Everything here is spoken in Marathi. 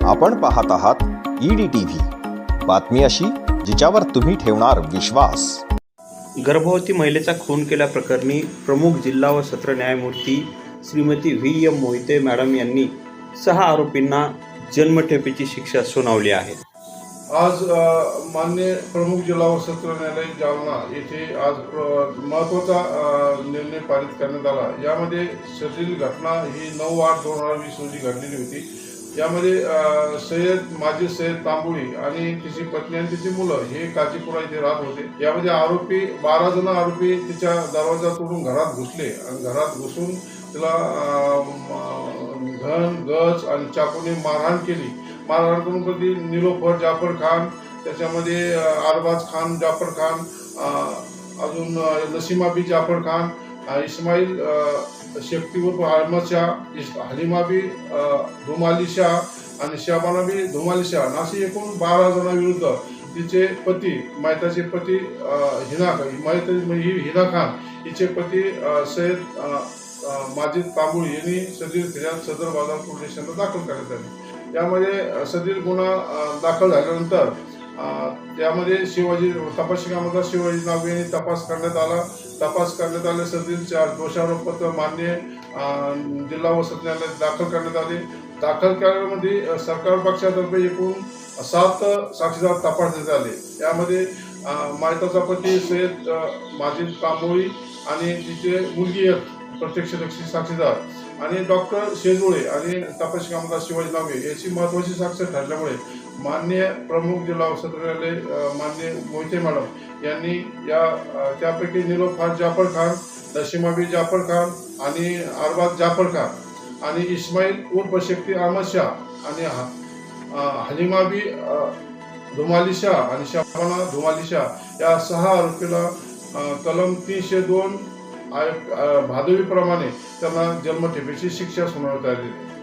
आपण पाहत आहात ईडी टीव्ही बातमी अशी जिच्यावर तुम्ही ठेवणार विश्वास. गर्भवती महिलेचा खून केल्याप्रकरणी प्रमुख जिल्हा व सत्र न्यायमूर्ती Shrimati V M Mohite madam यांनी सहा आरोपींना जन्मठेपेची शिक्षा सुनावली आहे. आज मान्य प्रमुख जिल्हा व सत्र न्यायालय जालना येथे आज महत्त्वाचा अ, निर्णय पारित करण्यात आला. यामध्ये सदरील घटना ही नऊ आठ दोन हजार वीस रोजी घडलेली होती. यामध्ये सय्यद माजी सय्यद तांबुळी आणि तिची पत्नी आणि तिची मुलं हे काजीपुरा इथे राहत होते. यामध्ये आरोपी बारा जण आरोपी तिच्या दरवाजा तोडून घरात घुसले आणि घरात घुसून तिला घन गज आणि चाकूने मारहाण केली. मारहाण करून कधी निलोफर जाफर खान त्याच्यामध्ये अरबाज खान जाफर खान अजून नसीमाबी जाफर खान इस्माईल अ, शेफ्टी उर्फ आलमा शाह हलिमा बी धुमाली शाह आणि शाबाना बी धुमाली शाह असे एकूण बारा जणांविरुद्ध तिचे पती मायताचे पती हिना मायता ही हिना खान हिचे पती अ, सय्यद माजिद तांबूळ यांनी सदीर फिर्याद सदर बाजार पोलीस स्टेशनला दाखल करण्यात आली. यामध्ये सदीर गुन्हा दाखल झाल्यानंतर त्यामध्ये शिवाजी तपास शिवाजी नावे यांनी तपास करण्यात आला. तपास करण्यात आल्यासाठी चार दोषारोपपत्र मान्य जिल्हा व न्यायालयात दाखल करण्यात आले. दाखल केल्यामध्ये सरकार पक्षातर्फे एकूण सात साक्षीदार तपासण्यात आले. त्यामध्ये मायताचा पती सय्यद माजी माजिद तांबोळी आणि तिचे मुलगी एक प्रत्यक्षदर्शी साक्षीदार. आणि डॉक्टर शेजुळे आणि तापसी कामदार शिवाजी नावे याची महत्वाची साक्ष ठरल्यामुळे मान्य प्रमुख जिल्हा व सत्र न्यायालय मान्य मोहिते मॅडम यांनी या त्यापैकी त्यापैकी खान जाफर खान दशिमाबी जाफर खान आणि अरबाज जाफर खान आणि इस्माईल उर्फ शेक्ती अहमद शाह आणि हलिमाबी धुमाली शाह आणि शाबाना धुमाली शाह या सहा आरोपीला कलम तीनशे दोन भादवीप्रमाणे त्यांना जन्मठेपेची शिक्षा सुनावता आलेली आहे